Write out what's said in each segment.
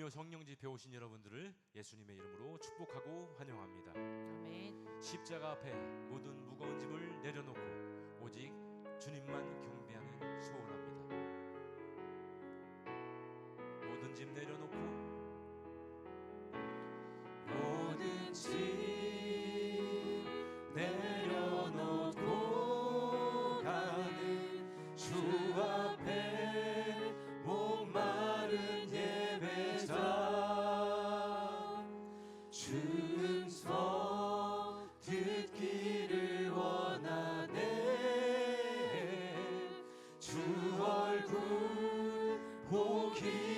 금요 성령집회 오신 여러분들을 예수님의 이름으로 축복하고 환영합니다. 아멘. 십자가 앞에 모든 무거운 짐을 내려놓고 오직 주님만 경배하는 소원합니다. 모든 짐 내려놓고 King.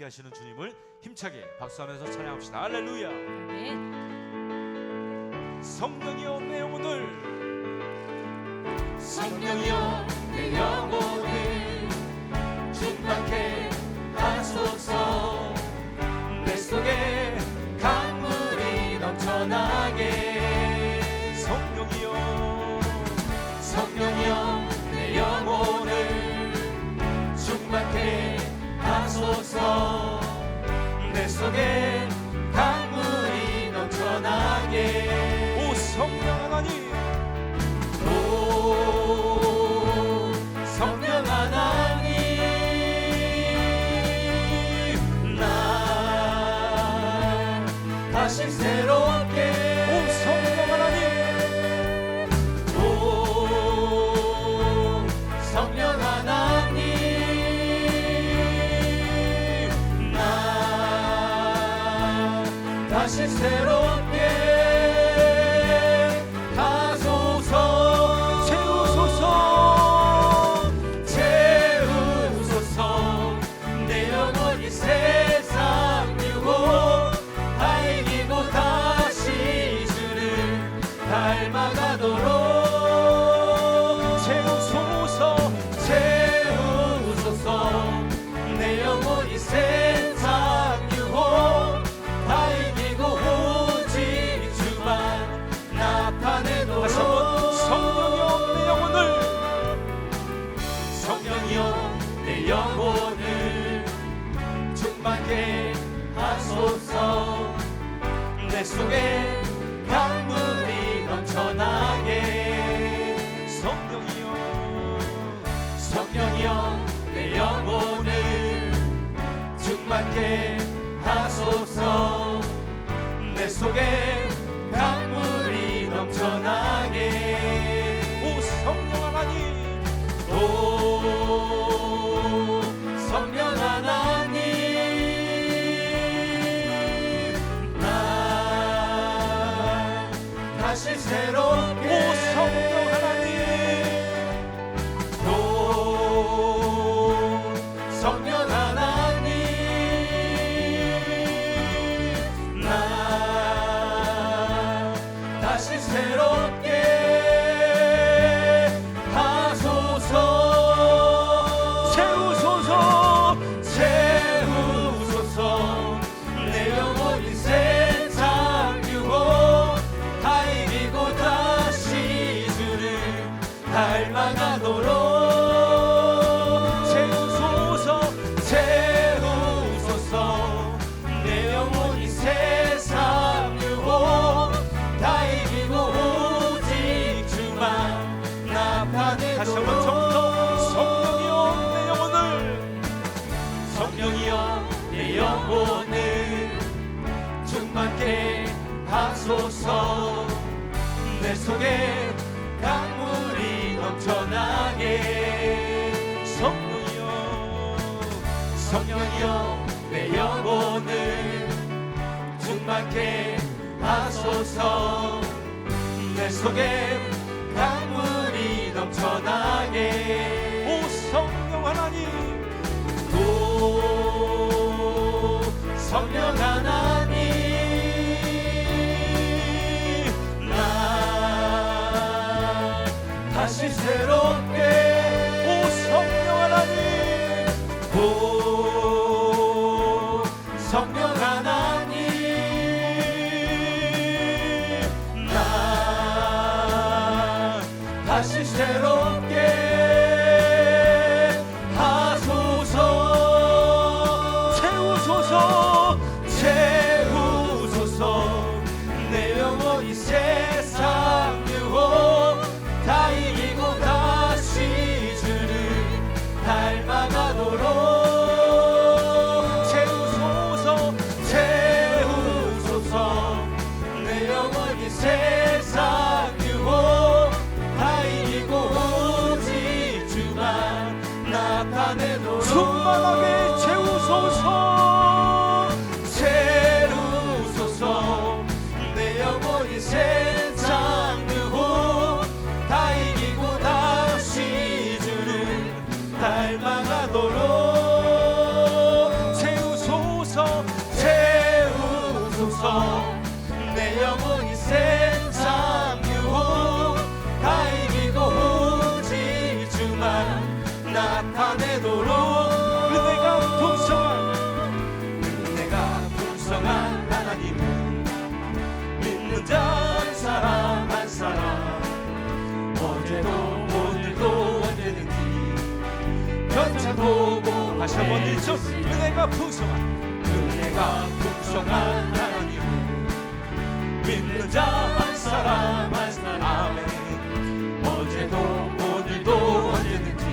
함께 하시는 주님을 힘차게 박수하면서 찬양합시다. 할렐루야. 성령이여 내 영혼을 성령이여 내 영혼 속에 다시 새롭 속에 강물이 넘쳐나게. 성령여 성령이여 내 영혼을 충만케 하소서. 내 속에 강물이 넘쳐나게. 오 성령 하나님. 오 성령아 say. 보고 다시 한번 일점 은혜가 풍성한 은혜가 풍성한 하나님. 믿는 자 한 사람 한 사람. 아멘. 어제도 오늘도 언제든지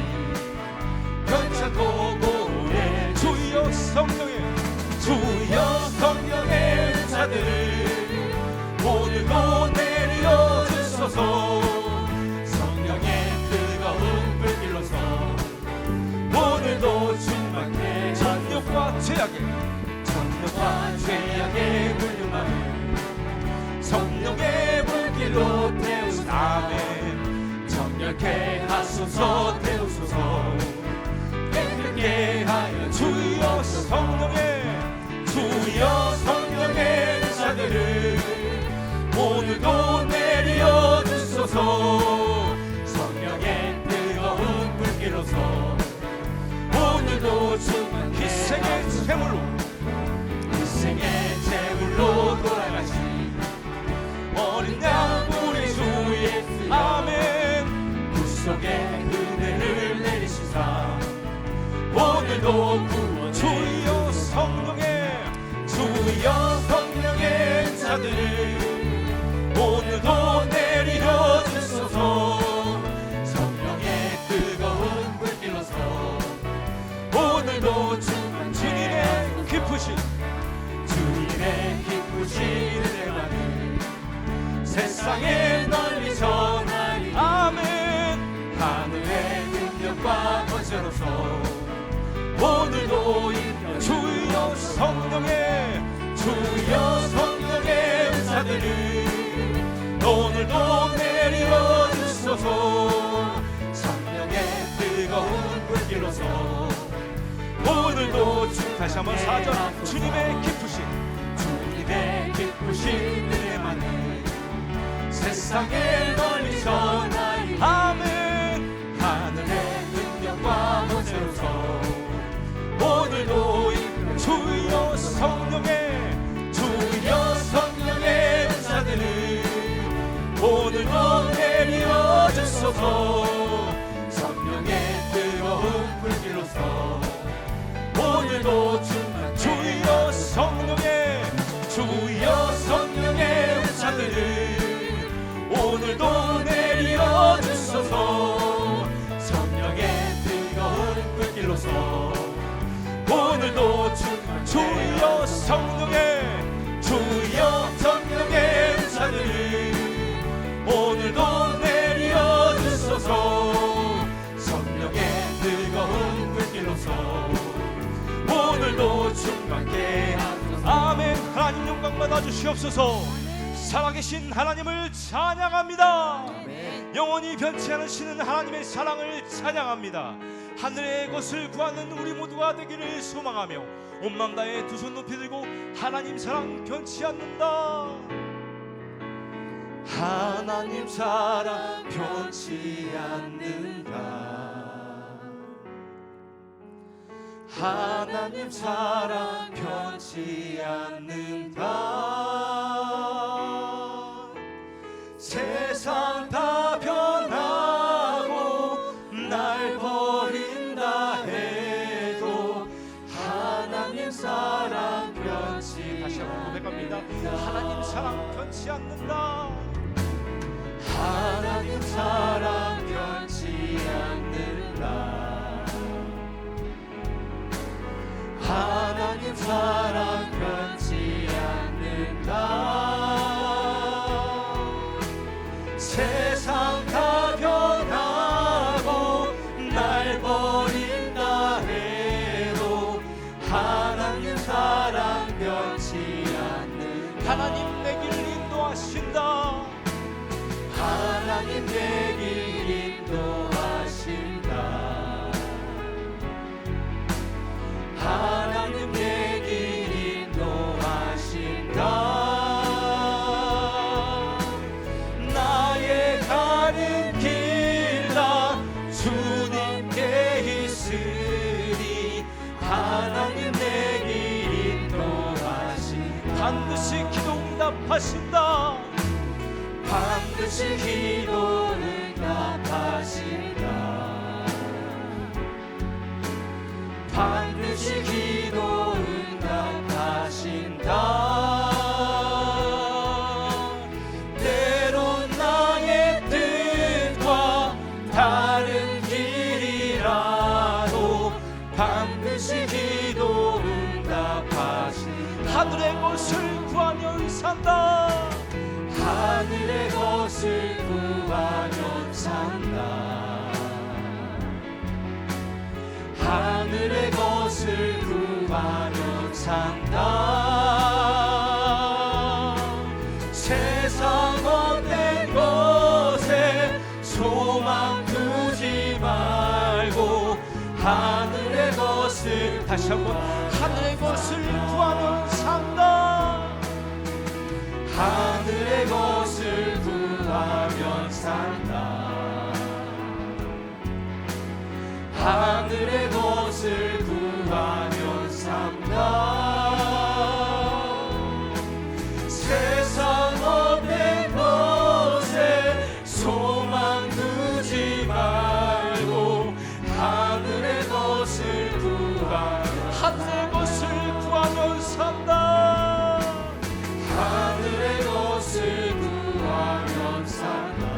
견차보고 해 주여 성령의 주여 성령의 은사들 죄악의 전력과 죄악의 훌륭함을 성령의 불길로 태우사 아멘 정결케 하소서 제물로. 희생의 제물로 돌아가시 어린 양 우리 주 예수. 아멘. 구속의 은혜를 내리시사. 오늘도 세상에 널리 전하리. 아멘. 하늘의 능력과 권세로서 오늘도 이겨 주여 성령의 주여 성령의 은사들을 오늘도 내려 주소서. 성령의 뜨거운 불길로서 오늘도 주 다시 한번 사전 주님의 기쁘신 주님의 기쁘신 은혜만을 세상에 널리 전하리. 아멘 하늘의 능력과 권세로서 오늘도 주여 성령의 주여 성령의 은사들을 오늘도 내려 주소서. 성령의 뜨거운 불길로서 오늘도 주 불길로서. 오늘도 충만 주여 성령의 주여 성령의 은사들을 오늘도 내려 주소서. 성령의 뜨거운 불길로서 오늘도 충만케 하소서 아멘. 하나님 영광 받아 주시옵소서. 살아계신 하나님을 찬양합니다. 영원히 변치 않으시는 하나님의 사랑을 찬양합니다 하늘의 것을 구하는 우리 모두가 되기를 소망하며 온 마음 다해 두 손 높이 들고 하나님 사랑 변치 않는다. 하나님 사랑 변치 않는다. 하나님 사랑 변치 않는다 사랑 변치 않는다 응답하신다 반드시 기도 응답하신다 하늘의 것을 다시 한번 Hosanna.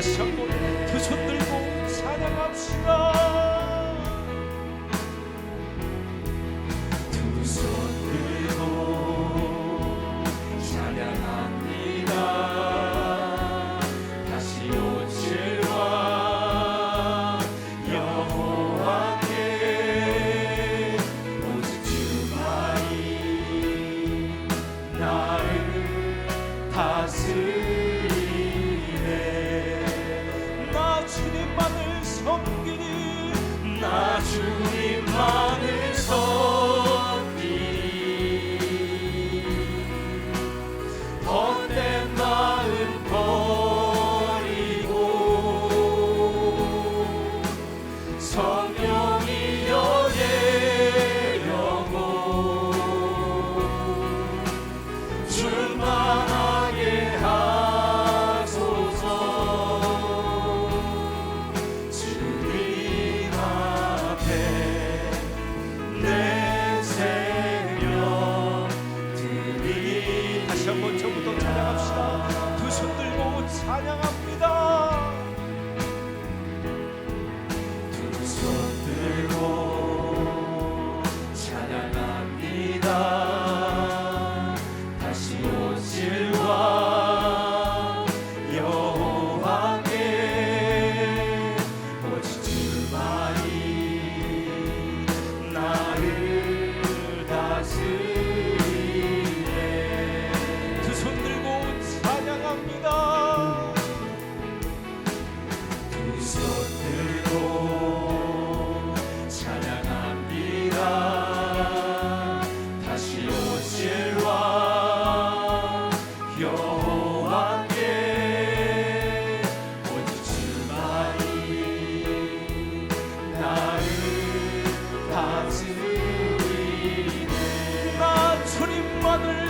다시 한번 두 손 들고 찬양합시다. Father.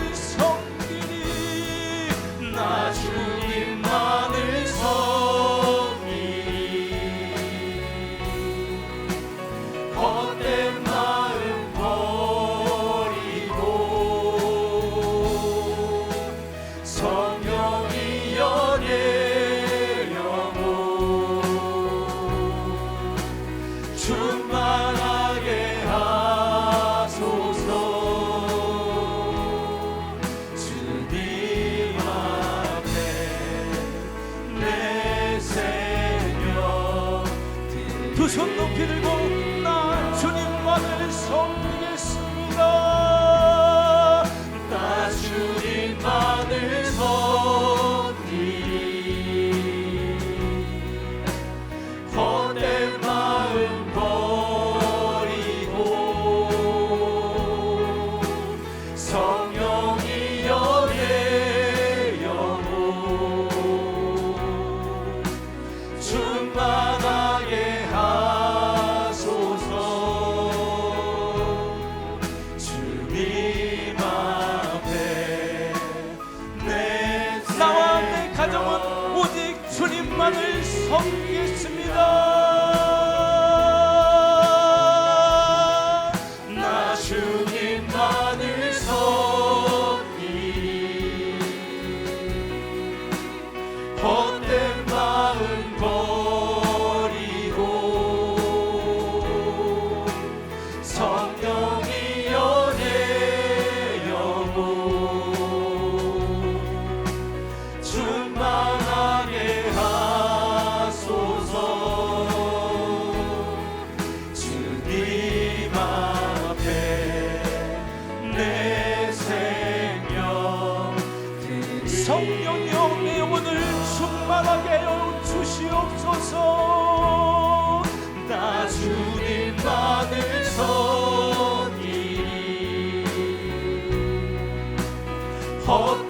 っと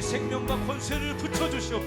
생명과 권세를 붙여주시옵소서.